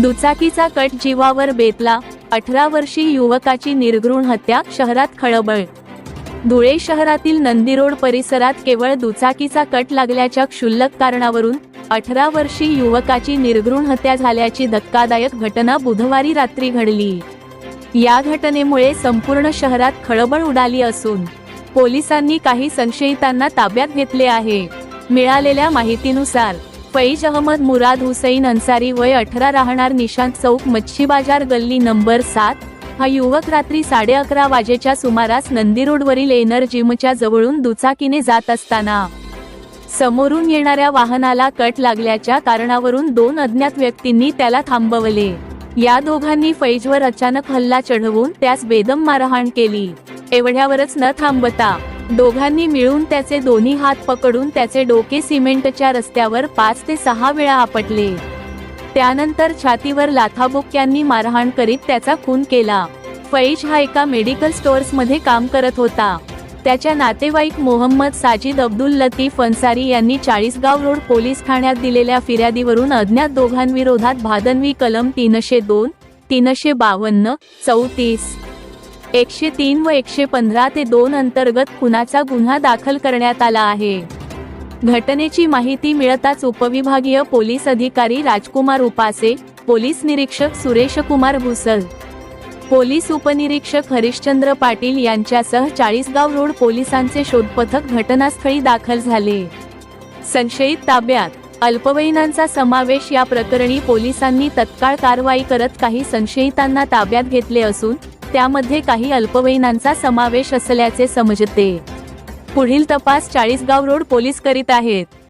दुचाकीचा cut जीवावर बेतला. अठरा वर्षी युवकाची निर्घृण हत्या शहरात खळबळ. धुळे शहरातील नंदी रोड परिसरात केवळ दुचाकीचा कट लागल्याच्या क्षुल्लक कारणावरून अठरा वर्षी युवकाची निर्घृण हत्या झाल्याची धक्कादायक घटना बुधवारी रात्री घडली. या घटनेमुळे संपूर्ण शहरात खळबळ उडाली असून पोलिसांनी काही संशयितांना ताब्यात घेतले आहे. मिळालेल्या माहितीनुसार फैज अहमद मुराद हुसैन अन्सारी वय अठरा राहणार निशांत चौक मच्छी बाजार गल्ली नंबर सात. हा युवक रात्री साडे अकरा वाजेच्या सुमारास नंदी रोडवरील एनर जिमच्या जवळून दुचाकीने जात असताना समोरून येणाऱ्या वाहनाला कट लागल्याच्या कारणावरून दोन अज्ञात व्यक्तींनी त्याला थांबवले. या दोघांनी फैजवर अचानक हल्ला चढवून त्यास बेदम मारहाण केली. एवढ्यावरच न थांबता दोघांनी मिळून त्याचे दोन्ही हात पकडून त्याचे डोके सिमेंटच्या रस्त्यावर पाच ते सहा वेळा आपटले. त्यानंतर छातीवर लाथाबोक्यांनी मारहाण करीत त्याचा खून केला. फैज हा एका मेडिकल स्टोअर्समध्ये काम करत होता. त्याच्या नातेवाईक मोहम्मद साजिद अब्दुल लतीफ अन्सारी यांनी चाळीसगाव रोड पोलीस ठाण्यात दिलेल्या फिर्यादीवरून अज्ञात दोघांविरोधात भादनवी कलम तीनशे दोन तीनशे बावन्न चौतीस एकशे तीन व एकशे पंधरा ते दोन अंतर्गत खुनाचा गुन्हा दाखल करण्यात आला आहे. घटनेची माहिती मिळताच उपविभागीय पोलीस अधिकारी राजकुमार उपासे पोलीस निरीक्षक सुरेशकुमार भुसल पोलीस उपनिरीक्षक हरिश्चंद्र पाटील यांच्यासह चाळीसगाव रोड पोलिसांचे शोधपथक घटनास्थळी दाखल झाले. संशयित ताब्यात अल्पवयीनांचा समावेश या प्रकरणी पोलिसांनी तत्काळ कारवाई करत काही संशयितांना ताब्यात घेतले असून त्यामध्ये काही अल्पवयीनांचा समावेश असल्याचे समजते. पुढील तपास चाळीसगाव रोड पोलीस करीत आहेत.